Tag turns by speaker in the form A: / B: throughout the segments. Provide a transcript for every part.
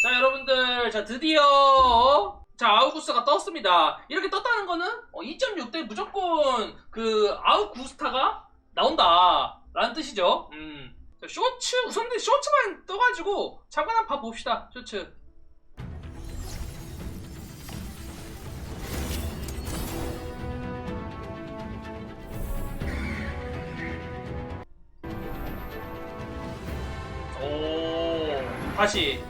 A: 자 여러분들 자 드디어 자 아우구스가 떴습니다. 이렇게 떴다는 거는 2.6대 무조건 그 아우구스타가 나온다. 라는 뜻이죠. 음. 자, 쇼츠 우선 쇼츠만 떠가지고 잠깐 한번 봐봅시다 쇼츠. 오 다시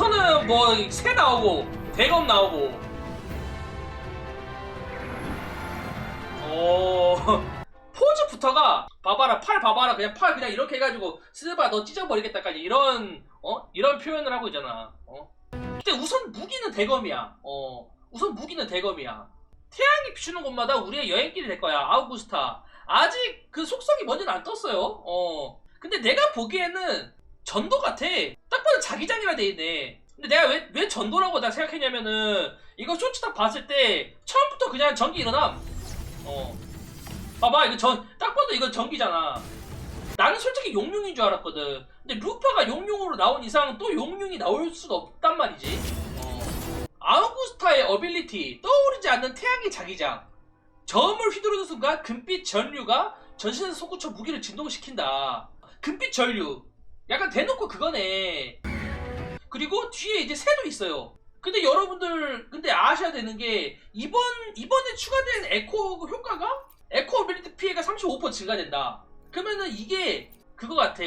A: 우선은 뭐 새 나오고 대검 나오고. 오 포즈부터가 봐봐라 팔 봐봐라 그냥 팔 그냥 이렇게 해가지고 쓰바 너 찢어버리겠다까지 이런 어? 이런 표현을 하고 있잖아. 어? 근데 우선 무기는 대검이야. 어 우선 무기는 대검이야. 태양이 비추는 곳마다 우리의 여행길이 될 거야 아우구스타. 아직 그 속성이 뭔지는 안 떴어요. 어. 근데 내가 보기에는 전도 같아 딱 봐도 자기장이라 돼 있네. 근데 내가 왜, 왜 전도라고 내가 생각했냐면은 이거 쇼츠 딱 봤을 때 처음부터 그냥 전기 일어남. 어. 봐봐 이거 전 딱 봐도 이거 전기잖아. 나는 솔직히 용룡인 줄 알았거든. 근데 루파가 용룡으로 나온 이상 또 용룡이 나올 수가 없단 말이지. 어. 아우구스타의 어빌리티 떠오르지 않는 태양의 자기장. 저음을 휘두르는 순간 금빛 전류가 전신에서 솟구쳐 무기를 진동시킨다. 금빛 전류. 약간 대놓고 그거네 그리고 뒤에 이제 새도 있어요 근데 여러분들 근데 아셔야 되는 게 이번 이번에 추가된 에코 효과가 에코 어빌리티 피해가 35% 증가된다. 그러면은 이게 그거 같아.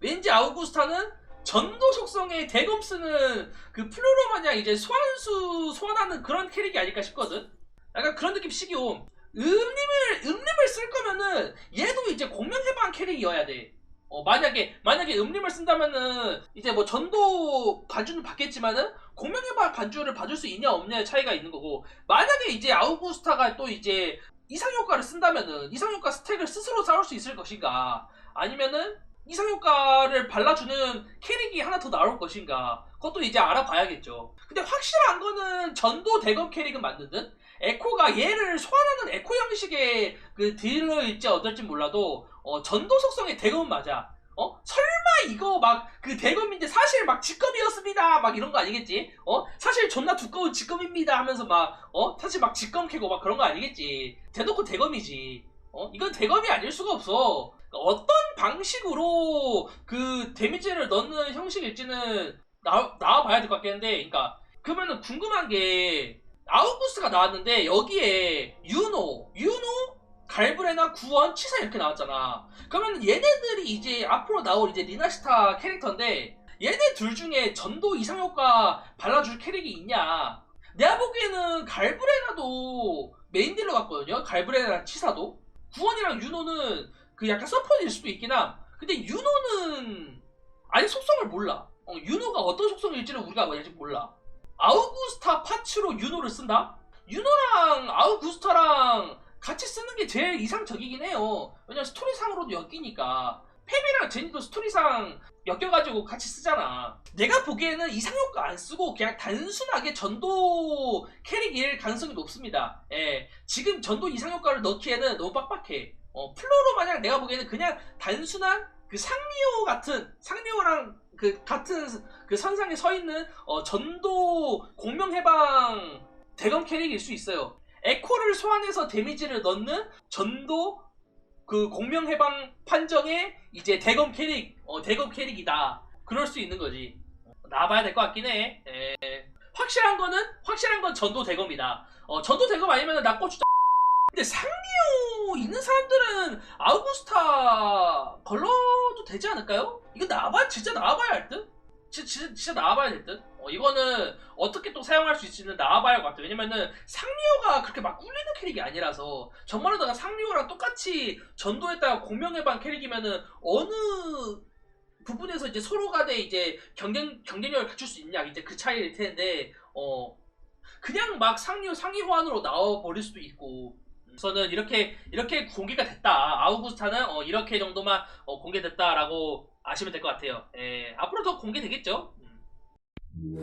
A: 왠지 아우구스타는 전도 속성의 대검 쓰는 그 플로로 마냥 이제 소환수 소환하는 그런 캐릭이 아닐까 싶거든. 약간 그런 느낌 시기옴. 음림을 음림을 쓸 거면은 얘도 이제 공명 해방 캐릭이어야 돼. 어, 만약에 만약에 음림을 쓴다면은 이제 뭐 전도 반주는 받겠지만은 공명해방 반주를 받을 수 있냐 없냐의 차이가 있는 거고 만약에 이제 아우구스타가 또 이제 이상 효과를 쓴다면은 이상 효과 스택을 스스로 쌓을 수 있을 것인가? 아니면은 이상 효과를 발라주는 캐릭이 하나 더 나올 것인가? 그것도 이제 알아봐야겠죠. 근데 확실한 거는 전도 대검 캐릭은 맞는 듯 에코가 얘를 소환하는 에코 형식의 그 딜러일지 어떨지 몰라도 어, 전도 속성의 대검은 맞아 어? 설마 이거 막 그 대검인데 사실 막 직검이었습니다 막 이런 거 아니겠지? 어? 사실 존나 두꺼운 직검입니다 하면서 막 어? 사실 막 직검 캐고 막 그런 거 아니겠지? 대놓고 대검이지. 어? 이건 대검이 아닐 수가 없어. 그러니까 어떤 방식으로 그 데미지를 넣는 형식일지는 나, 나와봐야 될 것 같겠는데, 그러니까 그러면은 궁금한 게 아우구스가 나왔는데 여기에 유노, 유노, 갈브레나 구원, 치사 이렇게 나왔잖아. 그러면 얘네들이 이제 앞으로 나올 이제 리나시타 캐릭터인데 얘네 둘 중에 전도 이상 효과 발라줄 캐릭이 있냐? 내가 보기에는 갈브레나도 메인 딜러 같거든요. 갈브레나랑 치사도. 구원이랑 유노는 그 약간 서포트일 수도 있긴 함. 근데 유노는 아직 속성을 몰라. 어, 유노가 어떤 속성일지는 우리가 아직 몰라. 아우구스타 파츠로 유노를 쓴다? 유노랑 아우구스타랑 같이 쓰는 게 제일 이상적이긴 해요. 왜냐면 스토리상으로도 엮이니까. 펩이랑 제니도 스토리상 엮여가지고 같이 쓰잖아. 내가 보기에는 이상효과 안 쓰고 그냥 단순하게 전도 캐릭일 가능성이 높습니다. 예. 지금 전도 이상효과를 넣기에는 너무 빡빡해. 어, 플로로 마냥 내가 보기에는 그냥 단순한 그 상리오 같은, 상리오랑 그 같은 그 선상에 서 있는 어, 전도 공명해방 대검 캐릭일 수 있어요. 에코를 소환해서 데미지를 넣는 전도 그 공명 해방 판정의 이제 대검 캐릭, 어, 대검 캐릭이다. 그럴 수 있는 거지. 나와봐야 될 것 같긴 해. 에, 확실한 거는, 확실한 건 전도 대검이다. 어, 전도 대검 아니면 나 고추 근데 상리오 있는 사람들은 아우구스타 걸러도 되지 않을까요? 이거 나와봐, 진짜 나와봐야 할 듯? 진짜, 진짜, 나와봐야 될 듯? 어, 이거는 어떻게 또 사용할 수 있을지는 나와봐야 할 것 같아요. 왜냐면은 상리오가 그렇게 막 꿀리는 캐릭이 아니라서 정말로다가 상리오랑 똑같이 전도했다가 공명해방 캐릭이면은 어느 부분에서 이제 서로 간에 이제 경쟁 경쟁력을 갖출 수 있냐 이제 그 차이일 텐데 어 그냥 막 상리오 상위 호환으로 나와 버릴 수도 있고 우선은 이렇게 이렇게 공개가 됐다 아우구스타는 어, 이렇게 정도만 어, 공개됐다라고 아시면 될 것 같아요. 예, 앞으로 더 공개되겠죠. 음.